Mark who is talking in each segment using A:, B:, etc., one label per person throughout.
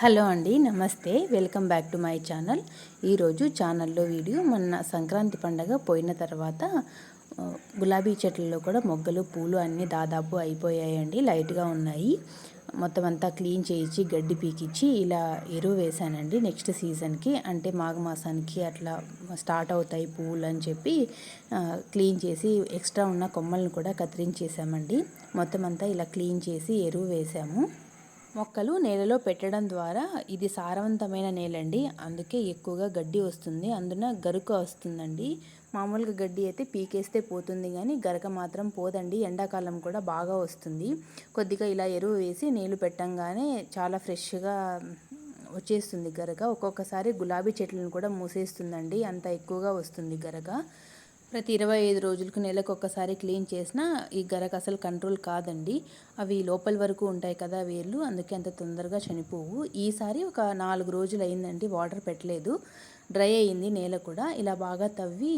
A: Hello అండి నమస్తే. Welcome back to my channel. ఈరోజు ఛానల్లో వీడియో మొన్న సంక్రాంతి పండగ పోయిన తర్వాత గులాబీ చెట్లలో కూడా మొగ్గలు పూలు అన్నీ దాదాపు అయిపోయాయండి లైట్గా ఉన్నాయి. మొత్తం అంతా క్లీన్ చేయించి గడ్డి పీకిచ్చి ఇలా ఎరువు వేశానండి. నెక్స్ట్ సీజన్కి అంటే మాఘమాసానికి అట్లా స్టార్ట్ అవుతాయి పూలు అని చెప్పి క్లీన్ చేసి ఎక్స్ట్రా ఉన్న కొమ్మలను కూడా కత్తిరించేసామండి మొత్తం అంతా ఇలా క్లీన్ చేసి ఎరువు వేసాము మొక్కలు నేలలో పెట్టడం ద్వారా ఇది సారవంతమైన నేలండి. అందుకే ఎక్కువగా గడ్డి వస్తుంది. అందున గరుక వస్తుందండి. మామూలుగా గడ్డి అయితే పీకేస్తే పోతుంది కానీ గరక మాత్రం పోదండి. ఎండాకాలం కూడా బాగా వస్తుంది. కొద్దిగా ఇలా ఎరువు వేసి నీళ్ళు పెట్టంగానే చాలా ఫ్రెష్గా వచ్చేస్తుంది గరక. ఒక్కొక్కసారి గులాబీ చెట్లను కూడా మూసేస్తుందండి. అంత ఎక్కువగా వస్తుంది గరక. ప్రతి ఇరవై ఐదు రోజులకు నెలకు ఒక్కసారి క్లీన్ చేసినా ఈ గరకు అసలు కంట్రోల్ కాదండి. అవి లోపల వరకు ఉంటాయి కదా వేర్లు అందుకే అంత తొందరగా చనిపోవు. ఈసారి ఒక నాలుగు రోజులు అయిందండి వాటర్ పెట్టలేదు. డ్రై అయింది నేల కూడా. ఇలా బాగా తవ్వి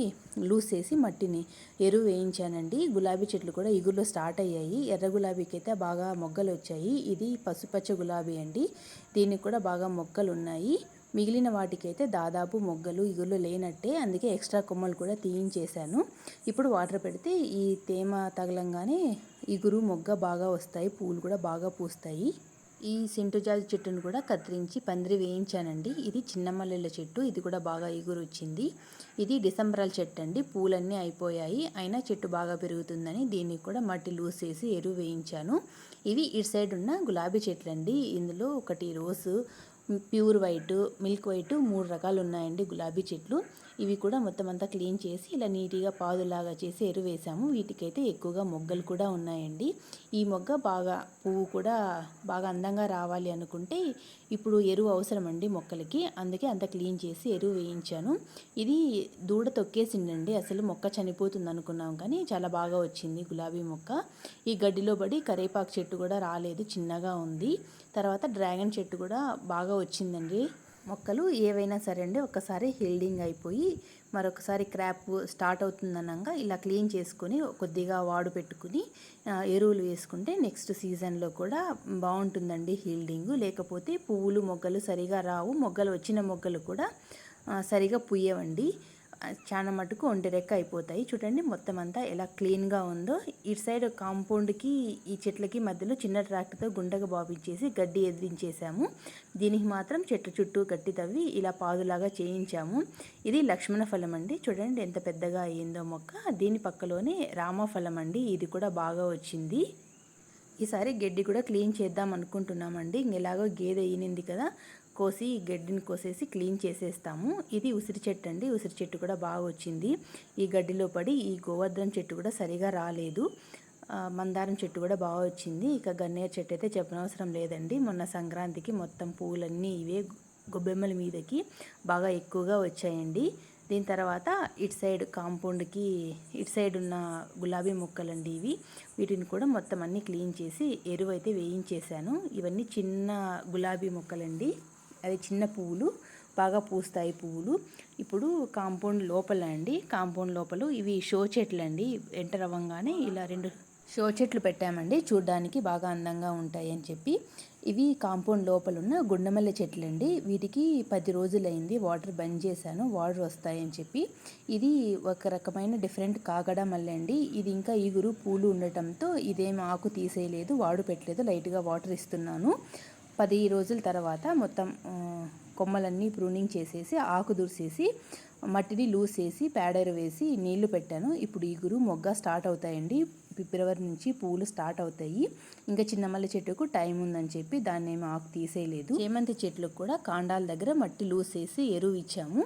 A: లూజ్ చేసి మట్టిని ఎరువు వేయించానండి. గులాబీ చెట్లు కూడా ఇగురులో స్టార్ట్ అయ్యాయి. ఎర్ర గులాబీకి అయితే బాగా మొగ్గలు వచ్చాయి. ఇది పసుపచ్చ గులాబీ అండి. దీనికి కూడా బాగా మొక్కలు ఉన్నాయి. మిగిలిన వాటికైతే దాదాపు మొగ్గలు ఇగులు లేనట్టే అందుకే ఎక్స్ట్రా కొమ్మలు కూడా తీయించేశాను. ఇప్పుడు వాటర్ పెడితే ఈ తేమ తగలంగానే ఇగురు మొగ్గ బాగా వస్తాయి పూలు కూడా బాగా పూస్తాయి. ఈ సింటుజాజి చెట్టును కూడా కత్తిరించి పందిరి వేయించానండి. ఇది చిన్న మల్లెల చెట్టు ఇది కూడా బాగా ఇగురు వచ్చింది. ఇది డిసెంబరల్ చెట్టు అండి. పూలన్నీ అయిపోయాయి. అయినా చెట్టు బాగా పెరుగుతుందని దీనికి కూడా మట్టి లూజ్ చేసి ఎరువు వేయించాను. ఇవి ఇటు సైడ్ ఉన్న గులాబీ చెట్లు అండి ఇందులో ఒకటి రోజు ప్యూర్ వైట్ మిల్క్ వైట్ మూడు రకాలు ఉన్నాయండి గులాబీ చెట్లు. ఇవి కూడా మొత్తం అంతా క్లీన్ చేసి ఇలా నీట్గా పాదులాగా చేసి ఎరువేసాము వీటికైతే ఎక్కువగా మొగ్గలు కూడా ఉన్నాయండి. ఈ మొగ్గ బాగా పువ్వు కూడా బాగా అందంగా రావాలి అనుకుంటే ఇప్పుడు ఎరువు అవసరం అండి మొక్కలకి. అందుకే అంత క్లీన్ చేసి ఎరువు వేయించాను. ఇది దూడ తొక్కేసిందండి. అసలు మొక్క చనిపోతుంది అనుకున్నాం కానీ చాలా బాగా వచ్చింది గులాబీ మొక్క. ఈ గడ్డిలో పడి కరేపాకు చెట్టు కూడా రాలేదు చిన్నగా ఉంది. తర్వాత డ్రాగన్ చెట్టు కూడా బాగా వచ్చిందండి. మొక్కలు ఏవైనా సరే అండి ఒకసారి హీల్డింగ్ అయిపోయి మరొకసారి క్రాప్ స్టార్ట్ అవుతుందనగా ఇలా క్లీన్ చేసుకొని కొద్దిగా వాడు పెట్టుకుని ఎరువులు వేసుకుంటే నెక్స్ట్ సీజన్లో కూడా బాగుంటుందండి హీల్డింగ్. లేకపోతే పువ్వులు మొగ్గలు సరిగా రావు. మొగ్గలు వచ్చిన మొగ్గలు కూడా సరిగా పుయ్యవండి. చాలా మటుకు ఒంటి రెక్క అయిపోతాయి. చూడండి మొత్తం అంతా ఎలా క్లీన్గా ఉందో. ఇటు సైడ్ కాంపౌండ్కి ఈ చెట్లకి మధ్యలో చిన్న ట్రాక్టర్తో గుండెగా బాపించేసి గడ్డి ఎదిరించేసాము. దీనికి మాత్రం చెట్టు చుట్టూ గట్టి తవ్వి ఇలా పాదులాగా చేయించాము. ఇది లక్ష్మణ ఫలం అండి. చూడండి ఎంత పెద్దగా అయ్యిందో మొక్క. దీని పక్కలోనే రామఫలం అండి. ఇది కూడా బాగా వచ్చింది. ఈసారి గడ్డి కూడా క్లీన్ చేద్దాం అనుకుంటున్నామండి. ఇంకెలాగో గేదె అయినింది కదా. కోసి గడ్డిని కోసేసి క్లీన్ చేసేస్తాము. ఇది ఉసిరి చెట్టు అండి. ఉసిరి చెట్టు కూడా బాగా వచ్చింది. ఈ గడ్డిలో పడి ఈ గోవర్ధన చెట్టు కూడా సరిగా రాలేదు. మందారం చెట్టు కూడా బాగా వచ్చింది. ఇక గన్నేరు చెట్టు అయితే చెప్పనవసరం లేదండి. మొన్న సంక్రాంతికి మొత్తం పూలన్నీ ఇవే గొబ్బెమ్మల మీదకి బాగా ఎక్కువగా వచ్చాయండి. దీని తర్వాత ఇటు సైడ్ కాంపౌండ్కి ఇటు సైడ్ ఉన్న గులాబీ మొక్కలండి ఇవి. వీటిని కూడా మొత్తం అన్నీ క్లీన్ చేసి ఎరువు అయితే వేయించేశాను. ఇవన్నీ చిన్న గులాబీ మొక్కలండి. అది చిన్న పువ్వులు బాగా పూస్తాయి పువ్వులు. ఇప్పుడు కాంపౌండ్ లోపల అండి కాంపౌండ్ లోపల ఇవి షో చెట్లు అండి. ఎంటర్ అవ్వగానే ఇలా రెండు షో చెట్లు పెట్టామండి. చూడ్డానికి బాగా అందంగా ఉంటాయి అని చెప్పి. ఇవి కాంపౌండ్ లోపల ఉన్న గుండమల్లె చెట్లు అండి. వీటికి పది రోజులైంది వాటర్ బంద్ చేశాను వాటర్ వస్తాయని చెప్పి. ఇది ఒక రకమైన డిఫరెంట్ కాగడ మల్లె అండి. ఇది ఇంకా ఈగురు పూలు ఉండటంతో ఇదేం ఆకు తీసేయలేదు వాడు పెట్టలేదు లైట్గా వాటర్ ఇస్తున్నాను. పది రోజుల తర్వాత మొత్తం కొమ్మలన్నీ ప్రూనింగ్ చేసేసి ఆకు దుర్సేసి మట్టిని లూజ్ చేసి ప్యాడర్ వేసి నీళ్ళు పెట్టాను. ఇప్పుడు ఈగురు మొగ్గ స్టార్ట్ అవుతాయండి. ఫిబ్రవరి నుంచి పూలు స్టార్ట్ అవుతాయి. ఇంకా చిన్నమల్లి చెట్టుకు టైం ఉందని చెప్పి దాన్ని ఏమి ఆకు తీసేయలేదు. చేమంతి చెట్లకు కూడా కాండాల దగ్గర మట్టి లూజ్ చేసి ఎరువు ఇచ్చాము.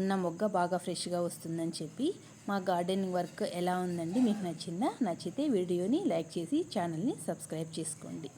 A: ఉన్న మొగ్గ బాగా ఫ్రెష్గా వస్తుందని చెప్పి మా గార్డెనింగ్ వర్క్ ఎలా ఉందండి మీకు నచ్చిందా? నచ్చితే వీడియోని లైక్ చేసి ఛానల్ని సబ్స్క్రైబ్ చేసుకోండి.